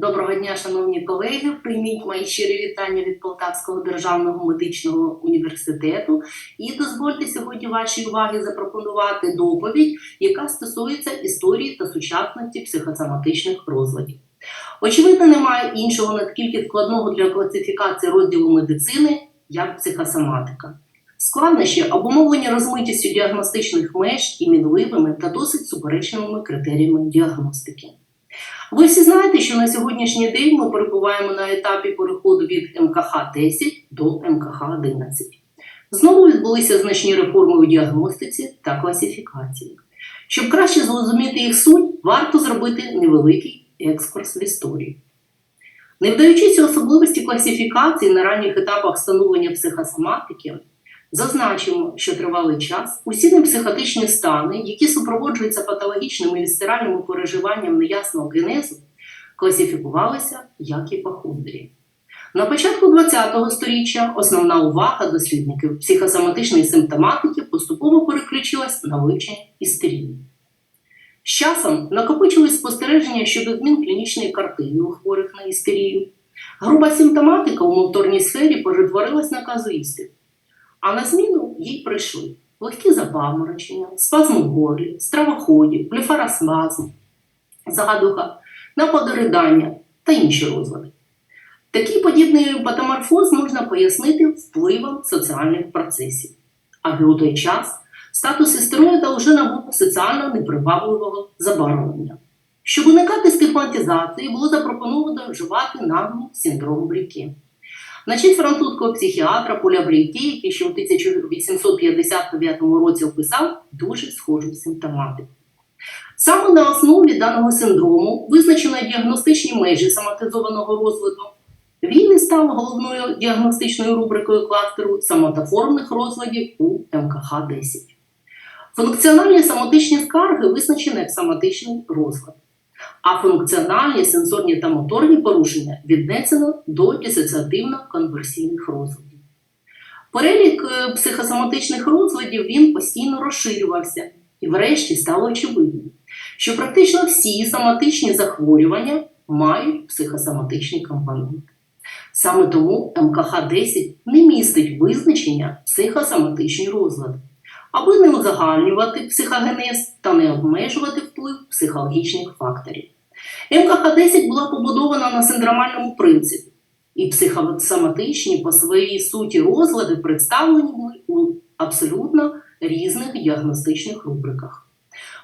Доброго дня, шановні колеги. Прийміть мої щирі вітання від Полтавського державного медичного університету і дозвольте сьогодні вашій увазі запропонувати доповідь, яка стосується історії та сучасності психосоматичних розладів. Очевидно, немає іншого наскільки складного для класифікації розділу медицини, як психосоматика. Складнощі обумовлені розмитістю діагностичних меж і мінливими та досить суперечливими критеріями діагностики. Ви всі знаєте, що на сьогоднішній день ми перебуваємо на етапі переходу від МКХ 10 до МКХ 11. Знову відбулися значні реформи у діагностиці та класифікації. Щоб краще зрозуміти їх суть, варто зробити невеликий екскурс в історію. Не вдаючись особливості класифікації на ранніх етапах встановлення психосоматики, Зазначимо, що тривалий час усі непсихотичні стани, які супроводжуються патологічним і вісцеральним переживанням неясного генезу, класифікувалися як іпохондрії. На початку ХХ століття основна увага дослідників психосоматичної симптоматики поступово переключилась на вивчення істерії. З часом накопичились спостереження щодо змін клінічної картини у хворих на істерію. Груба симптоматика у моторній сфері перетворилась на казуїстику. А на зміну їй прийшли легкі запаморочення, спазм у горлі, стравоходів, блефарасмазм, задуха, нападоридання та інші розлади. Такий подібний патоморфоз можна пояснити впливом соціальних процесів. А у той час статус істероїда вже набув соціально непривабливого забарвлення. Щоб уникати стигматизації, було запропоновано вживати назву синдром Бріке. Значить, французького психіатра Поля Брійті, який ще у 1859 році описав дуже схожу симптоматику. Саме на основі даного синдрому визначено діагностичні межі соматизованого розладу. Він і став головною діагностичною рубрикою кластеру самотоформних розладів у МКХ-10. Функціональні соматичні скарги визначені як соматичний розлад а функціональні сенсорні та моторні порушення віднесено до дисоціативно-конверсійних розладів. Перелік е, психосоматичних розладів він постійно розширювався і, врешті, стало очевидним, що практично всі соматичні захворювання мають психосоматичний компонент. Саме тому МКХ-10 не містить визначення психосоматичні розлади аби не узагальнювати психогенез та не обмежувати вплив психологічних факторів. МКХ-10 була побудована на синдромальному принципі, і психосоматичні по своїй суті розлади представлені були у абсолютно різних діагностичних рубриках.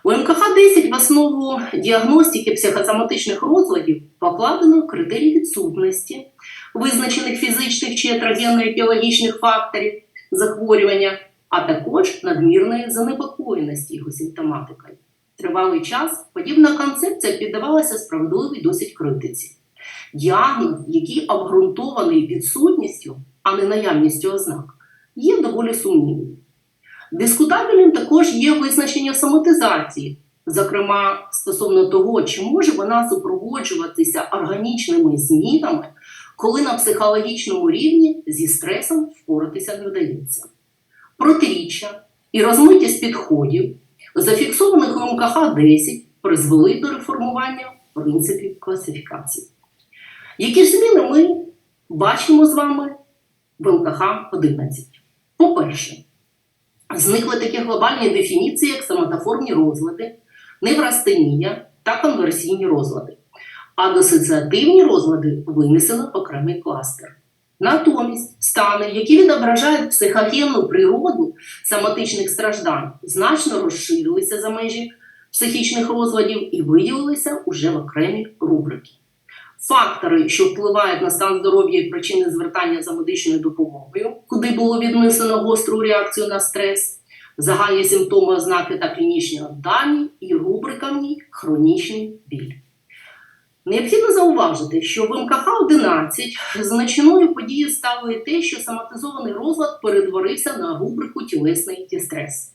У МКХ-10 в основу діагностики психосоматичних розладів покладено критерії відсутності, визначених фізичних чи етрогенно-екологічних факторів захворювання а також надмірної занепокоєності його симптоматикою. Тривалий час подібна концепція піддавалася справедливій досить критиці. Діагноз, який обґрунтований відсутністю, а не наявністю ознак, є доволі сумнівним. Дискутабельним також є визначення соматизації, зокрема стосовно того, чи може вона супроводжуватися органічними змінами, коли на психологічному рівні зі стресом впоратися не вдається протиріччя і розмитість підходів, зафіксованих у МКХ-10, призвели до реформування принципів класифікації. Які ж зміни ми бачимо з вами в МКХ-11? По-перше, зникли такі глобальні дефініції, як самотоформні розлади, неврастенія та конверсійні розлади. А дисоціативні розлади винесено окремий кластер. Натомість стани, які відображають психогенну природу соматичних страждань, значно розширилися за межі психічних розладів і виявилися уже в окремі рубрики. Фактори, що впливають на стан здоров'я і причини звертання за медичною допомогою, куди було віднесено гостру реакцію на стрес, загальні симптоми, ознаки та клінічні дані і рубрика хронічний біль. Необхідно зауважити, що в МКХ-11 значною подією стало і те, що соматизований розлад перетворився на рубрику тілесний дістрес.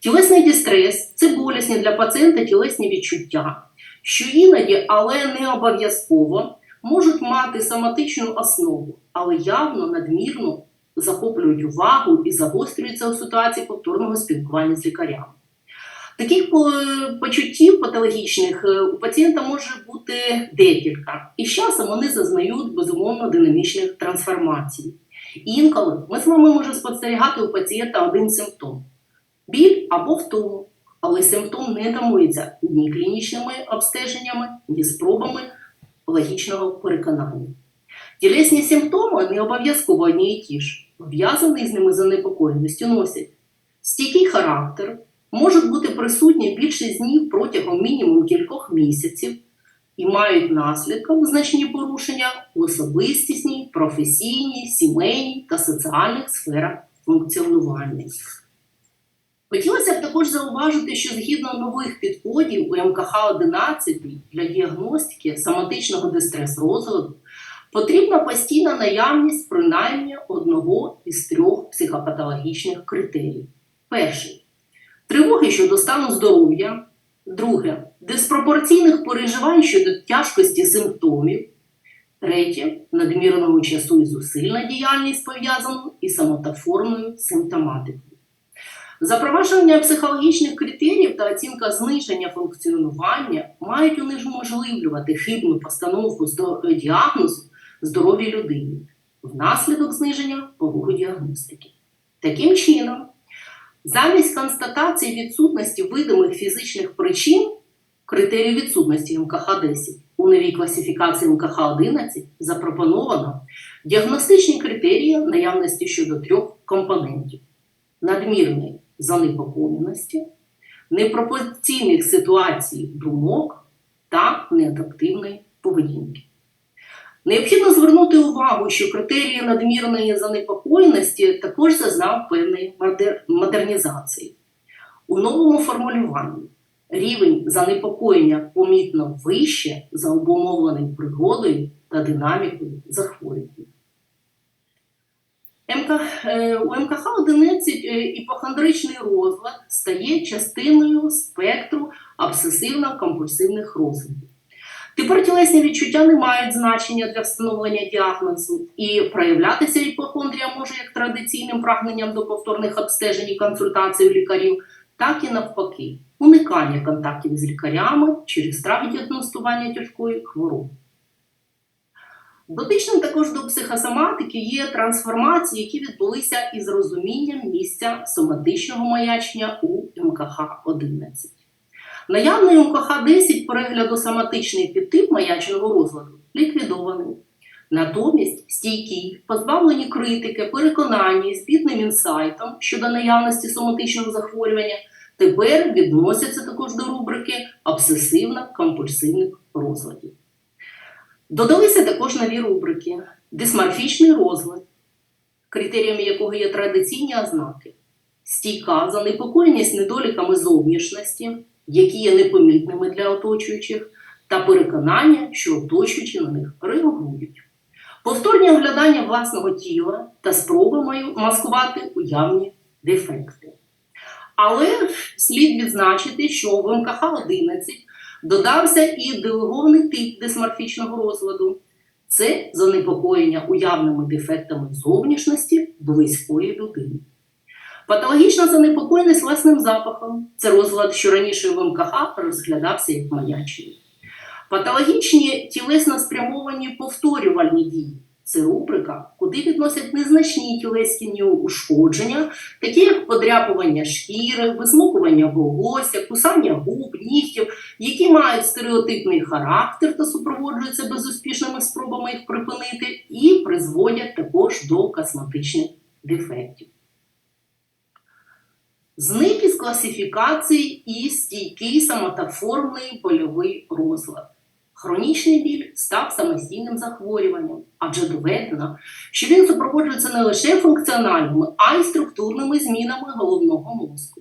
Тілесний дістрес це болісні для пацієнта тілесні відчуття, що іноді, але не обов'язково, можуть мати соматичну основу, але явно надмірно захоплюють увагу і загострюються у ситуації повторного спілкування з лікарями. Таких почуттів патологічних е, у пацієнта може бути декілька, і з часом вони зазнають безумовно динамічних трансформацій. Інколи ми з вами можемо спостерігати у пацієнта один симптом біль або втому, але симптом не тамується ні клінічними обстеженнями, ні спробами логічного переконання. Тілесні симптоми не обов'язково одні і ті ж, пов'язані з ними занепокоєністю носять стійкий характер, можуть бути присутні більшість днів протягом мінімум кількох місяців і мають наслідком значні порушення у особистісній, професійній, сімейній та соціальних сферах функціонування. Хотілося б також зауважити, що згідно нових підходів у МКХ-11 для діагностики соматичного дистрес-розладу потрібна постійна наявність принаймні одного із трьох психопатологічних критерій. Перший тривоги щодо стану здоров'я. Друге диспропорційних переживань щодо тяжкості симптомів. Третє надмірного часу і зусиль на діяльність пов'язану із самотоформною симптоматикою. Запровадження психологічних критеріїв та оцінка зниження функціонування мають унеможливлювати хибну постановку діагнозу здоровій людині внаслідок зниження порогу діагностики. Таким чином, замість констатації відсутності видимих фізичних причин критерію відсутності МКХ-10 у новій класифікації МКХ-11 запропоновано діагностичні критерії наявності щодо трьох компонентів надмірної занепокоєності, непропорційних ситуацій думок та неадаптивної поведінки. Необхідно звернути увагу, що критерії надмірної занепокоєності також зазнав певної модернізації. У новому формулюванні рівень занепокоєння помітно вище за обумовленим пригодою та динамікою захворювання. МК, е, у МКХ-11 е, іпохондричний розлад стає частиною спектру обсесивно-компульсивних розладів. Тепер тілесні відчуття не мають значення для встановлення діагнозу, і проявлятися іпохондрія може як традиційним прагненням до повторних обстежень і консультацій у лікарів, так і навпаки, уникання контактів з лікарями через страх діагностування тяжкої хвороби. Дотичним також до психосоматики є трансформації, які відбулися із розумінням місця соматичного маячення у МКХ-11. Наявний МКХ-10 перегляду соматичний підтип маячного розладу ліквідований. Натомість стійкі, позбавлені критики, переконання і збітним інсайтом щодо наявності соматичного захворювання тепер відносяться також до рубрики обсесивно-компульсивних розладів. Додалися також нові рубрики: дисморфічний розлад, критеріями якого є традиційні ознаки, стійка занепокоєність недоліками зовнішності, які є непомітними для оточуючих, та переконання, що оточуючі на них реагують. Повторні оглядання власного тіла та спроби маскувати уявні дефекти. Але слід відзначити, що в МКХ-11 додався і делегований тип дисморфічного розладу. Це занепокоєння уявними дефектами зовнішності близької людини. Патологічна занепокоєність власним запахом це розлад, що раніше в МКХ розглядався як маячний. Патологічні тілесно спрямовані повторювальні дії це рубрика, куди відносять незначні тілесні ушкодження, такі як подряпування шкіри, висмокування волосся, кусання губ, нігтів, які мають стереотипний характер та супроводжуються безуспішними спробами їх припинити, і призводять також до косметичних дефектів. Зник із класифікації і стійкий самотоформний больовий розлад. Хронічний біль став самостійним захворюванням, адже доведено, що він супроводжується не лише функціональними, а й структурними змінами головного мозку.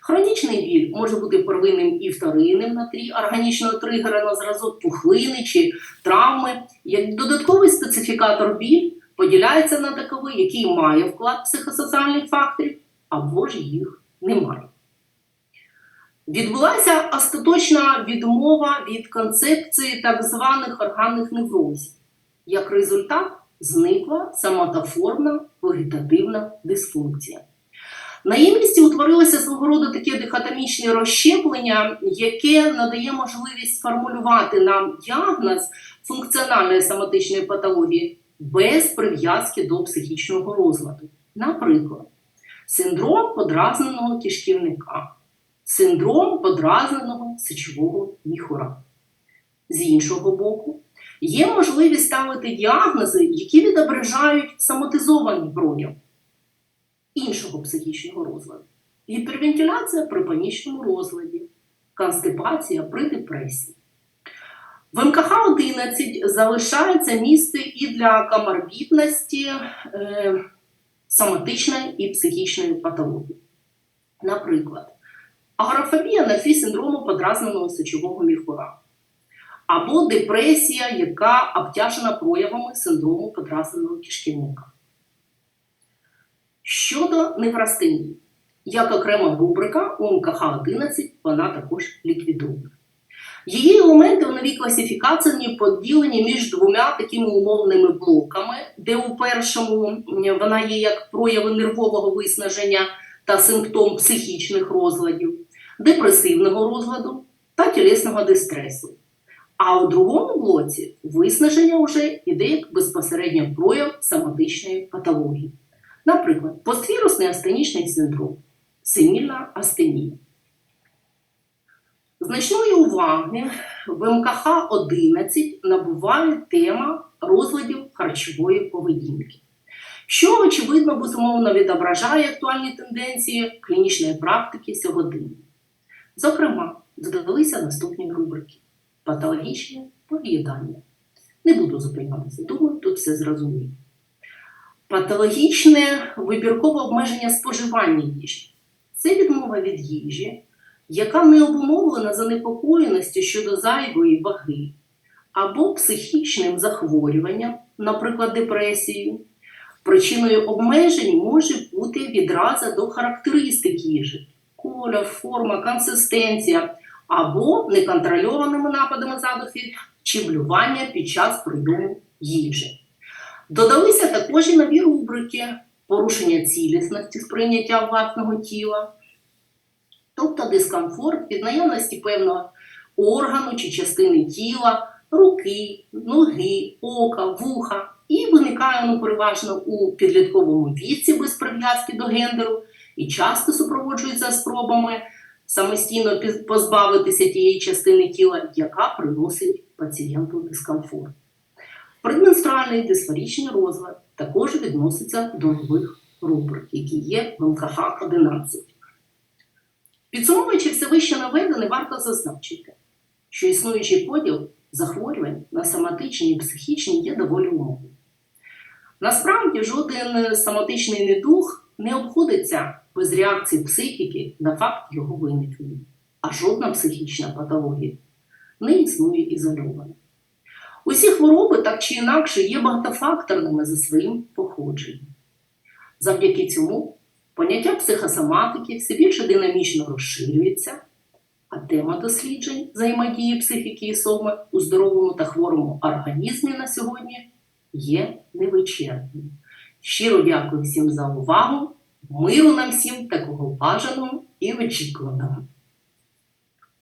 Хронічний біль може бути первинним і вторинним на тлі органічного тригера на зразок пухлини чи травми. Як додатковий специфікатор біль поділяється на таковий, який має вклад психосоціальних факторів, або ж їх немає. Відбулася остаточна відмова від концепції так званих органних неврозів. Як результат, зникла самотоформна вегетативна дисфункція. На її місці утворилося свого роду таке дихотомічне розщеплення, яке надає можливість сформулювати нам діагноз функціональної соматичної патології без прив'язки до психічного розладу. Наприклад, синдром подразненого кишківника, синдром подразненого сечового міхура. З іншого боку, є можливість ставити діагнози, які відображають соматизований прояв іншого психічного розладу. Гіпервентиляція при панічному розладі, констипація при депресії. В МКХ-11 залишається місце і для коморбідності е, соматичної і психічної патології. Наприклад, агорафобія на тлі синдрому подразненого сечового міхура або депресія, яка обтяжена проявами синдрому подразненого кишківника. Щодо неврастенії, як окрема рубрика у МКХ-11 вона також ліквідована. Її елементи у новій класифікації поділені між двома такими умовними блоками, де у першому вона є як прояви нервового виснаження та симптом психічних розладів, депресивного розладу та тілесного дистресу. А у другому блоці виснаження вже йде як безпосередньо прояв соматичної патології. Наприклад, поствірусний астенічний синдром, синільна астенія. Значної уваги в МКХ-11 набуває тема розладів харчової поведінки, що, очевидно, безумовно відображає актуальні тенденції клінічної практики сьогодення. Зокрема, додалися наступні рубрики: патологічне поїдання. Не буду зупинятися, думаю, тут все зрозуміло. Патологічне вибіркове обмеження споживання їжі це відмова від їжі, яка не обумовлена занепокоєністю щодо зайвої ваги або психічним захворюванням, наприклад, депресією. Причиною обмежень може бути відраза до характеристик їжі, кольор, форма, консистенція або неконтрольованими нападами задухів чи блювання під час прийому їжі. Додалися також і нові рубрики порушення цілісності сприйняття власного тіла, дискомфорт від наявності певного органу чи частини тіла, руки, ноги, ока, вуха, і виникає воно переважно у підлітковому віці без прив'язки до гендеру і часто супроводжується спробами самостійно позбавитися тієї частини тіла, яка приносить пацієнту дискомфорт. Предменструальний дисфорічний розлад також відноситься до нових рубрик, які є в МКХ-11. Підсумовуючи все вище наведене, варто зазначити, що існуючий поділ захворювань на соматичні і психічні є доволі умовним. Насправді, жоден соматичний недуг не обходиться без реакції психіки на факт його виникнення, а жодна психічна патологія не існує ізольовано. Усі хвороби так чи інакше є багатофакторними за своїм походженням. Завдяки цьому поняття психосоматики все більше динамічно розширюється, а тема досліджень взаємодії психіки і соми у здоровому та хворому організмі на сьогодні є невичерпною. Щиро дякую всім за увагу, миру нам всім такого бажаного і очікуваного.